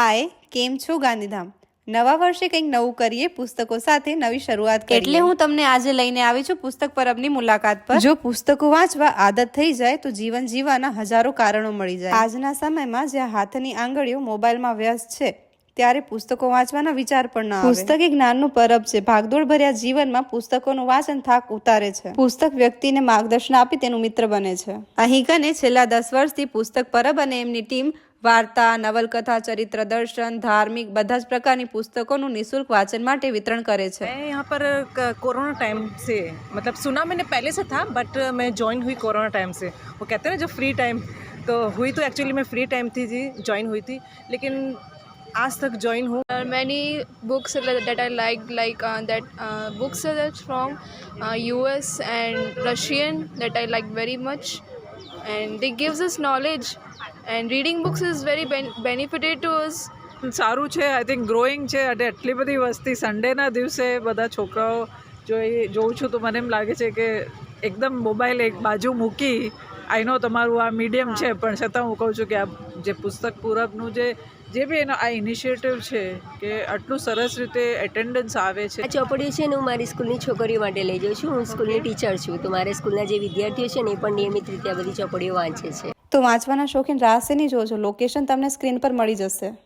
હાય કેમ છો ગાંધીધામ? નવા વર્ષે કંઈક નવું કરીએ પુસ્તકો સાથે નવી શરૂઆત કરીએ. એટલે હું તમને આજે લઈને આવી છું પુસ્તક પરબની મુલાકાત પર. જો પુસ્તકો વાંચવા આદત થઈ જાય તો જીવન જીવવાના હજારો કારણો મળી જાય. આજના સમયમાં જ્યાં હાથની આંગળીઓ મોબાઈલમાં વ્યસ્ત છે ત્યારે પુસ્તકો વાંચવાના વિચાર પણ ના પુસ્તક એ જ્ઞાનનું પરબ છે. ભાગદોડ ભર્યા જીવનમાં પુસ્તકોનું વાંચન થાક ઉતારે છે. પુસ્તક વ્યક્તિને માર્ગદર્શન આપી તેનું મિત્ર બને છે. અહીં કને છેલ્લા દસ વર્ષથી પુસ્તક પરબ અને એમની ટીમ વાર્તા નવલકથા ચરિત્ર દર્શન ધાર્મિક બધા જ પ્રકારની પુસ્તકોનું નિઃશુલ્ક વાંચન માટે વિતરણ કરે છે मैं यहाँ पर क- कोरोना टाइम से मतलब सुना मैंने पहले से था बट मैं ज्वाइन हुई कोरोना टाइम से वो कहते हैं ना जो फ्री टाइम तो हुई तो एक्चुअली मैं फ्री टाइम थी जी ज्वाइन हुई थी लेकिन आज तक ज्वाइन हूँ There are many books that I liked, like uh, that uh, books are that from uh, US and Russian that I like very much, reading books is very benefited to us. સારું છે I think growing છે અને એટલી બધી વસ્તી સન્ડેના દિવસે બધા છોકરાઓ જોઈ જોઉં છું તો મને એમ લાગે છે કે એકદમ મોબાઈલ એક બાજુ મૂકી આઈ નો તમારું આ મીડિયમ છે પણ છતાં હું કહું છું કે આ જે પુસ્તક પૂરકનું જે જે બી એનો આ ઇનિશિયેટિવ છે કે આટલું સરસ રીતે એટેન્ડન્સ આવે છે. આ ચોપડીઓ છે ને હું મારી સ્કૂલની છોકરીઓ માટે લઈ જાઉં છું. હું સ્કૂલની ટીચર છું. તો મારા સ્કૂલના જે વિદ્યાર્થીઓ છે ને એ પણ નિયમિત રીતે આ બધી ચોપડીઓ વાંચે છે. તો વાંચવાના શોખીન રાહસેની જોજો. લોકેશન તમને સ્ક્રીન પર મળી જશે.